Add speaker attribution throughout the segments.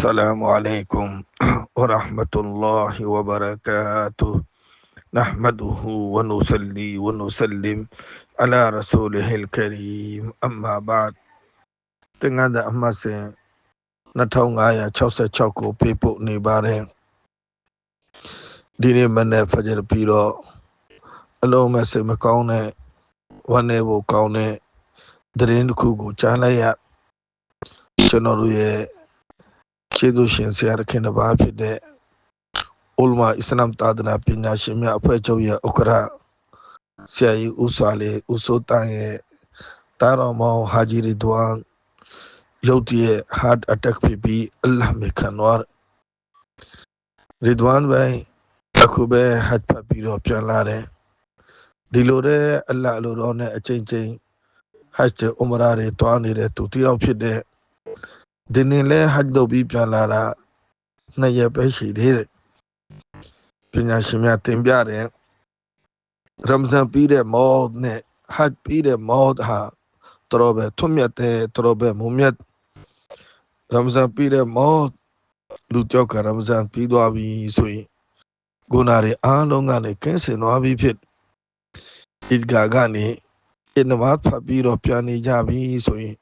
Speaker 1: السلام عليكم ورحمة الله وبركاته نحمده ونصلي ونسلم على رسوله الكريم أما بعد တင်္ဂါအမတ်စင်2566ကိုပေးပို့နေပါတယ်ဒီနေ့မနေ့ဖဂျ်ပြီးတော့အလုံးမဲ့စိတ်မကောင်းတဲ့ဝမ်းနေဖို့ကောင်းတဲ့သတင်းတစ်ခုကိုကြားလိုက်ရကျွန်တော်တို့ရဲ့ ကျေးဇူးရှင်ဆရာခင်တစ်ပါးဖြစ်တဲ့ဥလမာအစ္စလာမ်သာသနာပညာရှင်များအဖွဲ့ချုပ်ရဲ့ဥက္ကဋ္ဌဆရာကြီးဦး ဒွမ်ရုတ်တရက် heart attack ဖြစ်ပြီးအလ္လာဟ်မေခံသွားရီဒွမ်ဘိုင်အခုပဲ heart ဖတ်ပြီးတော့ပြန်လာတယ်ဒီလိုတဲ့အလ္လာဟ်လိုတော့နဲ့အချိန်ချင်း hajj ဥမရာတွေတွားနေတဲ့သူတယောက်ဖြစ်တဲ့ဒီနေ့လဲ hajj လုပ်ပြီးပြန်လာတာနှစ်ရက်ပဲရှိသေးတယ်ပညာရှင်များတင်ပြတယ်ရမဇန်ပြီးတဲ့မောဒ်နဲ့ hajj ပြီးတဲ့မောဒ်ဟာတော်ပဲထွတ်မြတ်တဲ့တော်ပဲမုံမြတ်ရမဇန်ပြီးတဲ့မောဒ်လူကြောက်ကရမဇန်ပြီးသွားပြီဆိုရင်ဂုဏတွေအားလုံးကနေကင်းစင်သွားပြီဖြစ်ဣဒ်ဂါကနေအနမတ်ဖတ်ပြီးတော့ပြန်နေကြပြီဆိုရင်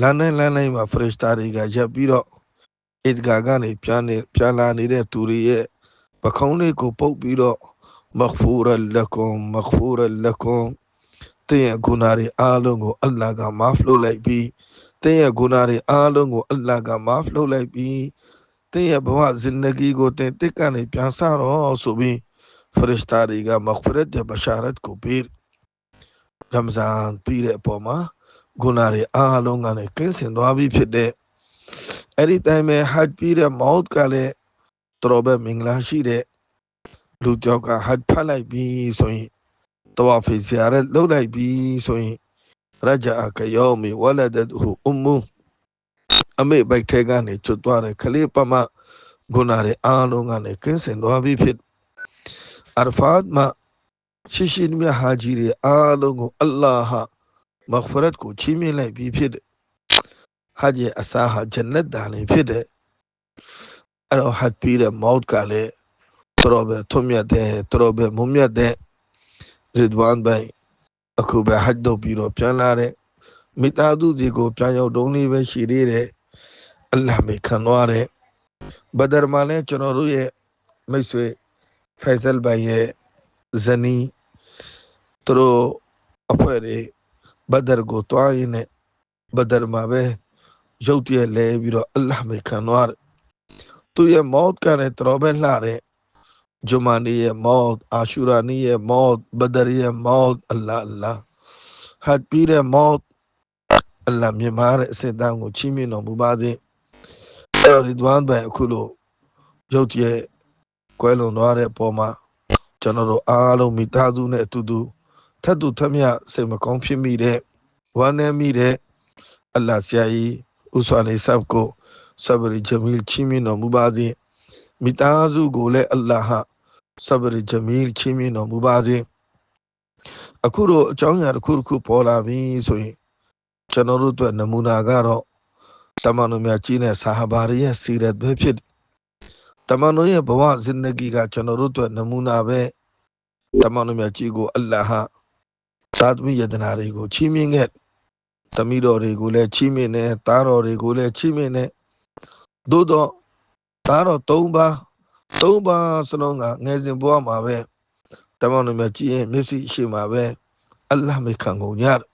Speaker 1: လမ်းတိုင်းလမ်းတိုင်းမှာဖရစ်တာတွေကရပ်ပြီးတော့အစ်ဂါကနေပြန်နေပြန်လာနေတဲ့သူတွေရဲ့ပခုံးလေးကိုပုတ်ပြီးတော့မဂ်ဖူရလကွန်မဂ်ဖူရလကွန်တဲ့ရဲ့ဂုဏတွေအားလုံးကို အလ္လာဟ်ကမာဖလို့လိုက်ပြီးတဲ့ရဲ့ဂုဏတွေအားလုံးကို အလ္လာဟ်ကမာဖလို့လိုက်ပြီးတဲ့ရဲ့ဘဝဇင်နဂီကိုတင်တစ်ကနေပြန်ဆတော့ဆိုပြီးဖရစ်တာတွေကမဂ်ဖရတ် ရဲ့ဘရှာရတ်ကိုပေးရမဇန်ပြီးတဲ့အပေါ်မှာဂုဏတွေအားလုံးကလည်းကင်းစင်သွားပြီဖြစ်တဲ့အဲ့ဒီတိုင်းပဲဟတ်ပြီးတဲ့မော့ကလည်းတော်ပဲမင်္ဂလာရှိတဲ့လူကြောက်ကဟတ်ဖတ်လိုက်ပြီးဆိုရင်တဝါဖီဇီယာရလှုပ်လိုက်ပြီးဆိုရင်ရဂျာကယောမီဝလဒတ်ဟူအမ္မူအမေဘိုက်ထဲကနေကျွတ်သွားတဲ့ခလေးပမဂုဏတွေအားလုံးကလည်းကင်းစင်သွားပြီဖြစ်အာဖတ်မှာရှိရှိမြဟာဂျီတွေအားလုံးကိုအလ္လာဟ် မဂ်ဖရတ်ကိုချီးမြှင့်လိုက်ပြီးဖြစ်တယ်ဟာဂျီအစာဟာဂျန်နတ်ဒါလည်းဖြစ်တယ်အဲ့တော့ဟတ်ပြီးတဲ့မောတ်ကလည်းတော်ပဲထုံးမြတ်တဲ့တော်ပဲမုံမြတ်တဲ့ရစ်ဒဝန်ဘိုင်အခုပဲဟတ်တော့ပြီးတော့ပြန်လာတဲ့မိသားစုတွေကိုပြန်ရောက်တုံးလေးပဲရှိသေးတယ်အလ္လာဟ်မေခံသွားတယ်ဘဒရမှာလည်းကျွန်တော်တို့ရဲ့မိတ်ဆွေဖိုင်ဆယ်ဘိုင်ရဲ့ဇနီးသူတို့အဖွဲ့တွေ ဘဒရကိုတွားရင်းနဲ့ဘဒရမှာပဲရုတ်တရက်လဲပြီးတော့အလ္လာဟ်မေခံသွားတယ်သူရဲ့မောတ်ကလည်းတော်ပဲလှတဲ့ဂျူမာနီရဲ့မောတ်အာရှူရာနီရဲ့မောတ်ဘဒရရဲ့မောတ်အလ္လာအလ္လာဟတ်ပြီးတဲ့မောတ်အလ္လာမြင်မာတဲ့အစစ်တမ်းကိုချီးမြှင့်တော်မူပါစေအဲ့ဒီဒွမ်ဘန်အခုလိုရုတ်တရက်ကွဲလွန်သွားတဲ့ပုံမှာကျွန်တော်တို့အားလုံးမိသားစုနဲ့အတူတူ ထပ်တူထပ်မြစိတ်မကောင်းဖြစ်မိတဲ့ဝမ်းနည်းမိတဲ့အလ္လာဆရာကြီးဥစွာနေဆပ်ကိုဆဘရီဂျမီလ်ချီးမြှင့်တော်မူပါစေမိသားစုကိုလည်းအလ္လာဟ်ဆဘရီဂျမီလ်ချီးမြှင့်တော်မူပါစေအခုတော့အကြောင်းအရာတစ်ခုတစ်ခုပေါ်လာပြီဆိုရင်ကျွန်တော်တို့အတွက်နမူနာကတော့တမန်တော်များကြီးတဲ့ဆာဟာဘာတွေရဲ့စီရတ်ပဲဖြစ်တမန်တော်ရဲ့ဘဝဇင်ဒဂီကကျွန်တော်တို့အတွက်နမူနာပဲတမန်တော်များကြီးကိုအလ္လာဟ် သာသမီယတနာတွေကိုချီးမြှင့်ခဲ့သမီးတော်တွေကိုလည်းချီးမြှင့်တယ်သားတော်တွေကိုလည်းချီးမြှင့်တယ်သို့တော့သားတော်၃ပါး၃ပါးစလုံးကငယ်စဉ်ဘဝမှာပဲတမန်တော်များကြီးရဲ့မျက်စိရှိမှာပဲအလ္လာဟ်မေခံကုန်ရတယ်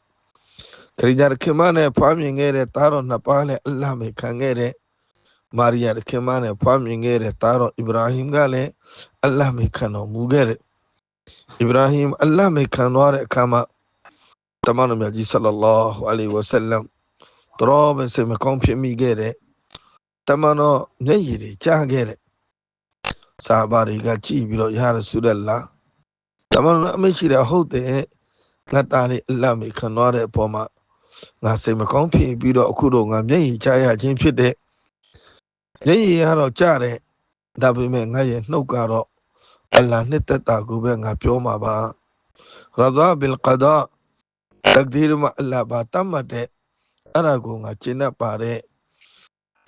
Speaker 1: ခရီးကြခင်မနဲ့ဖွားမြင်ခဲ့တဲ့သားတော်နှစ်ပါးနဲ့အလ္လာဟ်မေခံခဲ့တဲ့မာရိယာခင်မနဲ့ဖွားမြင်ခဲ့တဲ့သားတော်အစ္စရာဟင်ကလည်းအလ္လာဟ်မေခံတော်မူခဲ့တယ် အစ္စရာဟင်အလ္လာဟ်မေခံသွားတဲ့အခါမှာတမန်တော်မြတ်ကြီးဆလလောဟ်အလိုင်ဝဆလမ်တော်ပဲစေမကောင်းဖြစ်မိခဲ့တဲ့တမန်တော်မျက်ရည်တွေကြားခဲ့တဲ့စာဘာတွေကကြည်ပြီးတော့ယာရဆူလလာတမန်တော်အမိရှိတာဟုတ်တယ်ငါတားလေးအလတ်မေခံသွားတဲ့အပေါ်မှာငါစိတ်မကောင်းဖြစ်ပြီးတော့အခုတော့ငါမျက်ရည်ကြားရခြင်းဖြစ်တဲ့မျက်ရည်ကတော့ကြားတယ်ဒါပေမဲ့ငါရဲ့နှုတ်ကတော့ အလ္လာဟ်နှစ်သက်တာကိုပဲငါပြောမှာပါရဒါဘီလ်ကဒါတကဒီရမအလ္လာဟ်ဘာတတ်မှတ်တဲ့အဲ့ဒါကိုငါကျင့်တတ်ပါတယ်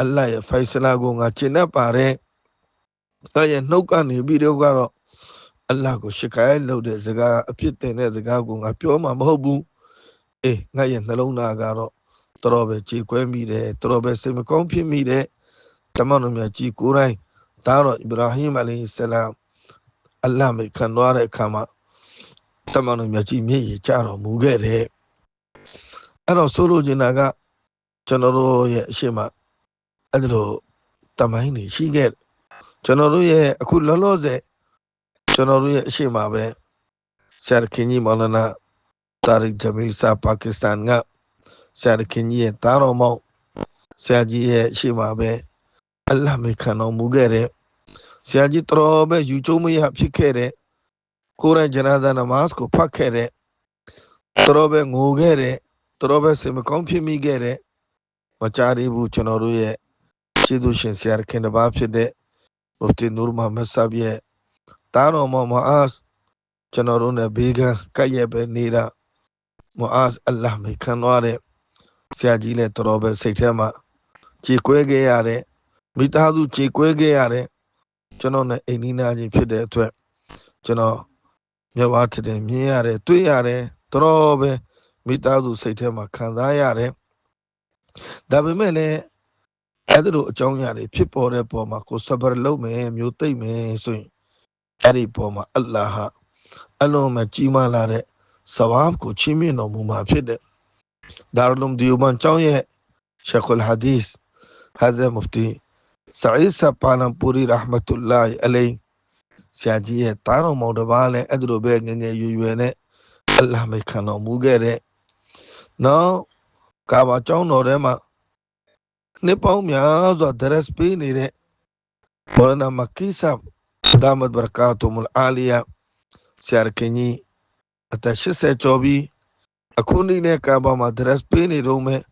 Speaker 1: အလ္လာဟ်ရဲ့ဖိုင်ဆလာကိုငါကျင့်တတ်ပါတယ်ငါရဲ့နှုတ်ကနေပြီးတော့ကတော့အလ္လာဟ်ကိုရှစ်ခိုင်းလုပ်တဲ့စကားအဖြစ်တင်တဲ့စကားကိုငါပြောမှာမဟုတ်ဘူးအေးငါရဲ့နှလုံးသားကတော့တော်တော်ပဲကြေကွဲမိတယ်တော်တော်ပဲစိတ်မကောင်းဖြစ်မိတယ်တမန်တော်မြတ်ကြီးကိုယ်တိုင်ဒါတော့အစ္စရာဟိမအလိုင်ဆလမ် အလ္လာဟ်မိခံသွားတဲ့အခါမှာတမန်တော်မြတ်ကြီးမျက်ရည်ကျတော်မူခဲ့တယ်အဲ့တော့ဆိုလိုချင်တာကကျွန်တော်တို့ရဲ့အရှိမအဲ့ဒီလိုတမိုင်းနေရှိခဲ့ကျွန်တော်တို့ရဲ့အခုလောလောဆယ်ကျွန်တော်တို့ရဲ့အရှိမပဲဆရာခင်ကြီးမော်လနာတာရီဂျမီလ်စာပါကစ္စတန်ကဆရာခင်ကြီးရဲ့တာတော်မောင်ဆရာကြီးရဲ့အရှိမပဲအလ္လာဟ်မိခံတော်မူခဲ့တဲ့ ဆရာကြီးတော်ပဲယူကျုံမရဖြစ်ခဲ့တဲ့ကိုရန်ဂျနာဇာနမတ်ကိုဖတ်ခဲ့တဲ့တော်ပဲငိုခဲ့တဲ့တော်ပဲစိတ်မကောင်းဖြစ်မိခဲ့တဲ့မကြရဘူးကျွန်တော်တို့ရဲ့ကျေးဇူးရှင်ဆရာခင်တပါးဖြစ်တဲ့မုဖတီနူရ်မိုဟာမက်ဆပ်ရဲ့တာတော်မောင်မအာစ်ကျွန်တော်တို့နဲ့ဘေးကကပ်ရဲ့ပဲနေတာမအာစ်အလ္လာဟ်မိခံသွားတဲ့ဆရာကြီးလည်းတော်ပဲစိတ်ထဲမှာကြေကွဲခဲ့ရတဲ့မိသားစုကြေကွဲခဲ့ရတဲ့ ကျွန်တော်နဲ့အိမ်နီးနားချင်းဖြစ်တဲ့အတွက်ကျွန်တော်မြတ်ဝါထတဲ့မြင်ရတယ်တွေ့ရတယ်တော်ပဲမိသားစုစိတ်ထဲမှာခံစားရတယ်ဒါပေမဲ့လည်းအဲ့ဒါလိုအကြောင်းအရာတွေဖြစ်ပေါ်တဲ့ပုံမှာကိုစဘရလုပ်မယ်မျိုးသိမ့်မယ်ဆိုရင်အဲ့ဒီပုံမှာအလ္လာဟ်အလုံးမကြီးမားလာတဲ့ဆဝါဘ်ကိုချီးမြှင့်တော်မူမှာဖြစ်တဲ့ဒါရလုံဒီယူဘန်ကျောင်းရဲ့ရှေခ်လ်ဟာဒီစ်ဟာဇာမူဖတီ ဆာအီဆာပါလမ်ပူရီရဟမတုလာဟ်အလိုင်ဆရာကြီးရဲ့တားတော်မောင်တစ်ပါးလည်းအဲ့ဒါလိုပဲငငယ်ရွယ်ရွယ်နဲ့အလ္လာဟ်မိခံတော်မူခဲ့တဲ့နောက်ကာဘာကျောင်းတော်ထဲမှာနှစ်ပေါင်းများစွာဒရက်စ်ပေးနေတဲ့ဘောလနာမကီဆပ်ဒါမတ်ဘရကာတုမလ်အာလီယာဆရာခင်ကြီးအသက်80ကျော်ပြီးအခုနေ့နဲ့ကာဘာမှာဒရက်စ်ပေးနေတော့မယ်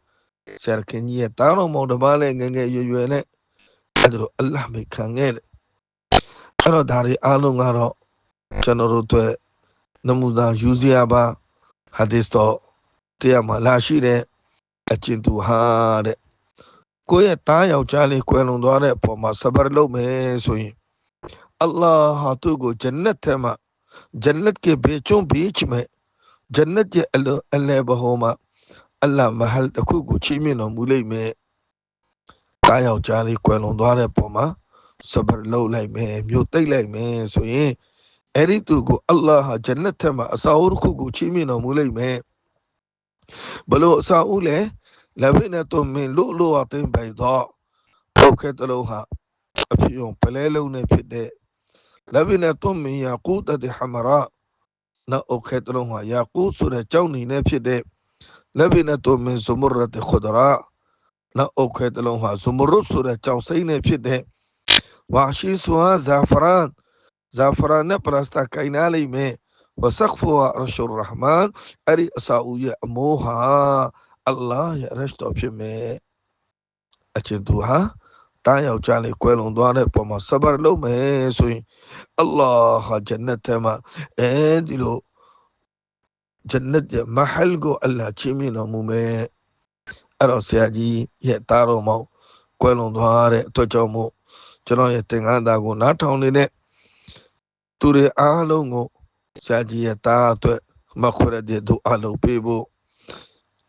Speaker 1: ဆရာခင်ကြီးရဲ့တားတော်မောင်တစ်ပါးလည်းငငယ်ရွယ်ရွယ်နဲ့ အဲ့ဒါအလ္လာဟ်ပဲခံခဲ့တယ်အဲ့တော့ဒါတွေအားလုံးကတော့ကျွန်တော်တို့အတွက်နမူနာယူစရာပါဟာဒီစ်တော့တရားမှာလာရှိတဲ့အကျင့်သူဟာတဲ့ကိုယ့်ရဲ့တားယောက်ျားလေးကွယ်လွန်သွားတဲ့အပေါ်မှာဆဘာလုပ်မယ်ဆိုရင်အလ္လာဟ်ဟာသူ့ကိုဂျန်နတ်ထဲမှာဂျန်နတ်ရဲ့ဘေချုံဘေချမဲ့ဂျန်နတ်ရဲ့အလအလဲဘဟောမှာအလ္လာဟ်မဟလ်တခုကိုချီးမြှင့်တော်မူလိမ့်မယ် တားယောက်ျားလေးကွယ်လွန်သွားတဲ့ပုံမှာဆဘရလုပ်လိုက်မယ်မြို့သိမ့်လိုက်မယ်ဆိုရင်အဲ့ဒီသူကိုအလ္လာဟ်ဂျန်နတ်ထဲမှာအစာအုပ်တစ်ခုကိုချီးမြှင့်တော်မူလိမ့်မယ်ဘလို့အစာအုပ်လဲလဘိနတုမင်လို့လို့အသိပိုင်တော့ပုတ်ခဲတလုံးဟာအဖြစ်ုံပလဲလုံးနဲ့ဖြစ်တဲ့လဘိနတုမင်ယာကူတတဟမရာနောက်အုတ်ခဲတလုံးဟာယာကူဆိုတဲ့ကြောင်းနေနဲ့ဖြစ်တဲ့လဘိနတုမင်ဇမရတ်ခဒရာ နောက်အုတ်ခဲတလုံးဟာဇမရုဆိုတဲ့ကြောင်းစိမ့်နဲ့ဖြစ်တဲ့ဝါရှိဆွာဇာဖရန်ဇာဖရန်နဲ့ပလစတာကိုင်နာလိမ့်မယ်ဝဆခဖဝရရှူရဟမန်အဲ့ဒီအစာဦးရဲ့အမိုးဟာအလ္လာဟ်ရဲ့ရရှ်တော်ဖြစ်မယ်အချင်းသူဟာတားယောက်ျားလေးကွယ်လွန်သွားတဲ့ပုံမှာဆဘရလုပ်မယ်ဆိုရင်အလ္လာဟ်ဂျန်နတ်ထဲမှာအဲဒီလိုဂျန်နတ်ရဲ့မဟလ်ကိုအလ္လာဟ်ချီးမြှင့်တော်မူမယ် အဲ့တော့ဆရာကြီးရဲ့တားတော်မောင်ကွယ်လွန်သွားတဲ့အတွက်ကြောင့်မို့ကျွန်တော်ရဲ့သင်္ကန်းသားကိုနားထောင်နေတဲ့သူတွေအားလုံးကိုဆရာကြီးရဲ့တားအတွက်မခွရတဲ့ဒူအလုပ်ပေးဖို့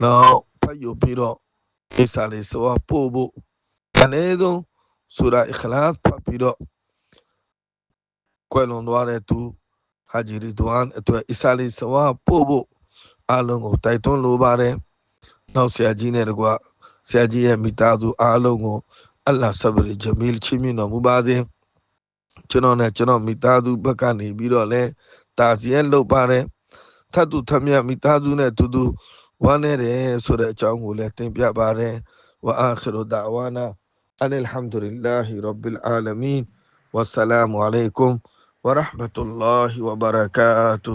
Speaker 1: နောက်ဖတ်ယူပြီးတော့အိစာလေးဆိုပို့ဖို့အနည်းဆုံးဆူရာအခလာတ်ဖတ်ပြီးတော့ကွယ်လွန်သွားတဲ့သူဟာဂျီရီဒွန်အတွက်အိစာလေးဆိုပို့ဖို့အားလုံးကိုတိုက်တွန်းလိုပါတယ် နောက်ဆရာကြီးနဲ့တကွဆရာကြီးရဲ့မိသားစုအားလုံးကိုအလ္လာဆဘရီဂျမီလ်ချီးမြှင့်တော်မူပါစေကျွန်တော်နဲ့ကျွန်တော်မိသားစုဘက်ကနေပြီးတော့လဲတာစီရဲ့လုပ်ပါတယ်ထတ်သူထမြတ်မိသားစုနဲ့တူတူဝမ်းနေတယ်ဆိုတဲ့အကြောင်းကိုလည်းတင်ပြပါတယ်ဝအာခရဒါဝါနာအလဟမ်ဒူလ illah ရဘ်လ်အာလမင်ဝဆလာမုအလိုင်ကွမ်ဝရဟမတုလ္လာဟ်ဝဘရကာတု